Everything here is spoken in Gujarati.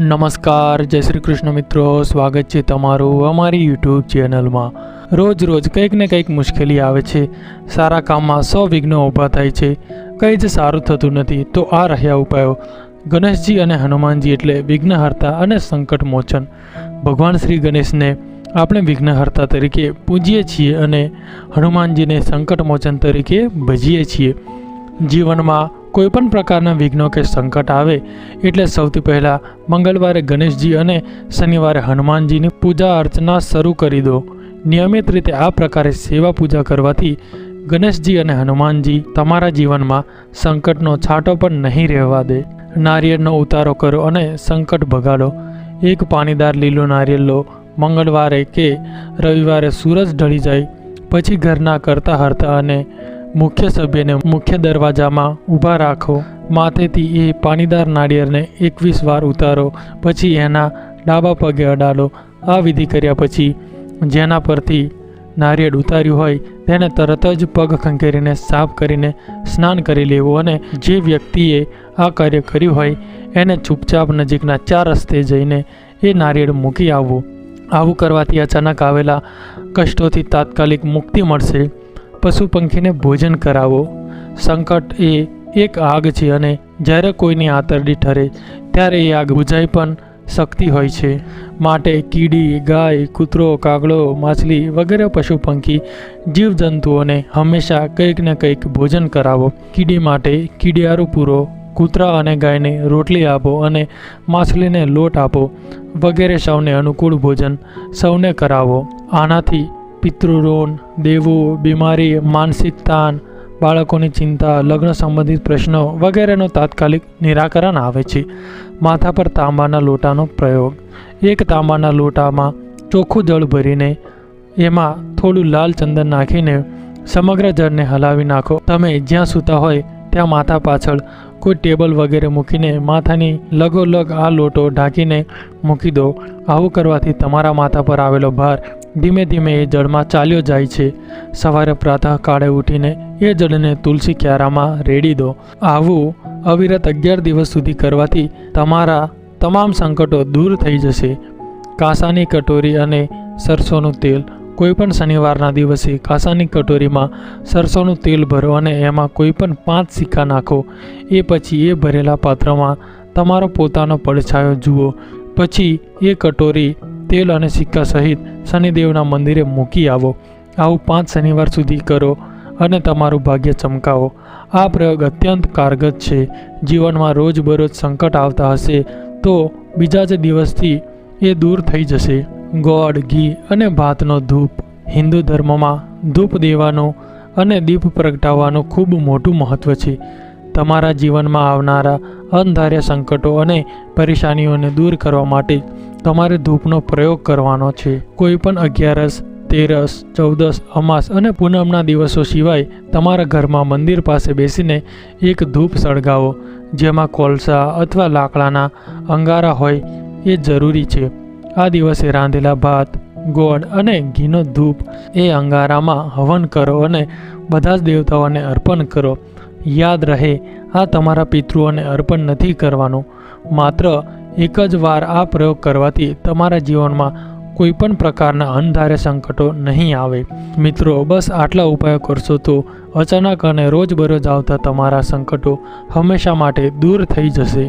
નમસ્કાર, જય શ્રી કૃષ્ણ મિત્રો. સ્વાગત છે તમારું અમારી યુટ્યુબ ચેનલમાં. રોજ રોજ કંઈક ને કંઈક મુશ્કેલી આવે છે. સારા કામમાં સો વિઘ્નો ઊભા થાય છે. કંઈ જ સારું થતું નથી, તો આ રહ્યા ઉપાયો. ગણેશજી અને હનુમાનજી એટલે વિઘ્નહર્તા અને સંકટ મોચન ભગવાન શ્રી ગણેશને આપણે વિઘ્નહર્તા તરીકે પૂજીએ છીએ અને હનુમાનજીને સંકટ મોચન તરીકે ભજીએ છીએ. જીવનમાં કોઈ પણ પ્રકારના વિઘ્નો કે સંકટ આવે, એટલે સૌથી પહેલાં મંગળવારે ગણેશજી અને શનિવારે હનુમાનજીની પૂજા અર્ચના શરૂ કરી દો. નિયમિત રીતે આ પ્રકારે સેવા પૂજા કરવાથી ગણેશજી અને હનુમાનજી તમારા જીવનમાં સંકટનો છાંટો પણ નહીં રહેવા દે. નારિયેળનો ઉતારો કરો અને સંકટ ભગાડો. એક પાણીદાર લીલો નારિયેળ લો. મંગળવારે કે રવિવારે સૂરજ ઢળી જાય, પછી ઘરના કરતા હરતા અને મુખ્ય સભ્યને મુખ્ય દરવાજામાં ઊભા રાખો. માથેથી એ પાણીદાર નાળિયેરને એકવીસ વાર ઉતારો, પછી એના ડાબા પગે અડાડો. આ વિધિ કર્યા પછી જેના પરથી નારિયેળ ઉતાર્યું હોય, તેને તરત જ પગ ખંખેરીને સાફ કરીને સ્નાન કરી લેવું અને જે વ્યક્તિએ આ કાર્ય કર્યું હોય, એને ચૂપચાપ નજીકના ચાર રસ્તે જઈને એ નારિયેળ મૂકી આવવું. આવું કરવાથી અચાનક આવેલા કષ્ટોથી તાત્કાલિક મુક્તિ મળશે. પશુ પંખીને ભોજન કરાવો. સંકટ એ એક આગ છે અને જ્યારે કોઈની આતરડી ઠરે, ત્યારે એ આગ બુઝાઈ પણ શકતી હોય છે. માટે કીડી, ગાય, કૂતરો, કાગડો, માછલી વગેરે પશુ પંખી જીવજંતુઓને હંમેશા કંઈક ને કંઈક ભોજન કરાવો. કીડી માટે કીડિયારો પૂરો, કૂતરા અને ગાયને રોટલી આપો અને માછલીને લોટ આપો વગેરે સૌને અનુકૂળ ભોજન સૌને કરાવો. આનાથી પિતૃરોન દેવો, બીમારી, માનસિક તાન, બાળકોની ચિંતા, લગ્ન સંબંધિત પ્રશ્નો વગેરેનો તાત્કાલિક નિરાકરણ આવે છે. માથા પર તાંબાના લોટાનો પ્રયોગ. એક તાંબાના લોટામાં ચોખ્ખું જળ ભરીને એમાં થોડું લાલ ચંદન નાખીને સમગ્ર જળને હલાવી નાખો. તમે જ્યાં સૂતા હોય ત્યાં માથા પાછળ કોઈ ટેબલ વગેરે મૂકીને માથાની લગોલગ આ લોટો ઢાંકીને મૂકી દો. આવું કરવાથી તમારા માથા પર આવેલો ભાર ધીમે ધીમે એ જળમાં ચાલ્યો જાય છે. સવારે પ્રાતઃકાળે ઉઠીને એ જળને તુલસી ક્યારામાં રેડી દો. આવું અવિરત અગિયાર દિવસ સુધી કરવાથી તમારા તમામ સંકટો દૂર થઈ જશે. કાંસાની કટોરી અને સરસોનું તેલ. કોઈપણ શનિવારના દિવસે કાંસાની કટોરીમાં સરસોનું તેલ ભરો અને એમાં કોઈ પણ પાંચ સિક્કા નાખો. એ પછી એ ભરેલા પાત્રમાં તમારો પોતાનો પડછાયો જુઓ. પછી એ કટોરી તેલ અને સિક્કા સહિત શનિદેવના મંદિરે મૂકી આવો. આવું પાંચ શનિવાર સુધી કરો અને તમારું ભાગ્ય ચમકાવો. આ પ્રયોગ અત્યંત કારગત છે. જીવનમાં રોજબરોજ સંકટ આવતા હશે તો બીજા જ દિવસથી એ દૂર થઈ જશે. ગોળ, ઘી અને ભાતનો ધૂપ હિન્દુ ધર્મમાં ધૂપ દેવાનું અને દીપ પ્રગટાવવાનું ખૂબ મોટું મહત્ત્વ છે. તમારા જીવનમાં આવનારા અણધાર્યા સંકટો અને પરેશાનીઓને દૂર કરવા માટે તમારે ધૂપનો પ્રયોગ કરવાનો છે. કોઈ પણ અગિયારસ, તેરસ, ચૌદસ, અમાસ અને પૂનમના દિવસો સિવાય તમારા ઘરમાં મંદિર પાસે બેસીને એક ધૂપ સળગાવો, જેમાં કોલસા અથવા લાકડાના અંગારા હોય એ જરૂરી છે. આ દિવસે રાંધેલા ભાત, ગોળ અને ઘીનો ધૂપ એ અંગારામાં હવન કરો અને બધા જ દેવતાઓને અર્પણ કરો. યાદ રહે, આ તમારા પિતૃઓને અર્પણ નથી કરવાનું. માત્ર એક જ વાર આ પ્રયોગ કરવાથી તમારા જીવનમાં કોઈ પણ પ્રકારના અણધારે સંકટો નહીં આવે. મિત્રો, બસ આટલા ઉપાયો કરશો તો અચાનક અને રોજબરોજ આવતા તમારા સંકટો હંમેશા માટે દૂર થઈ જશે.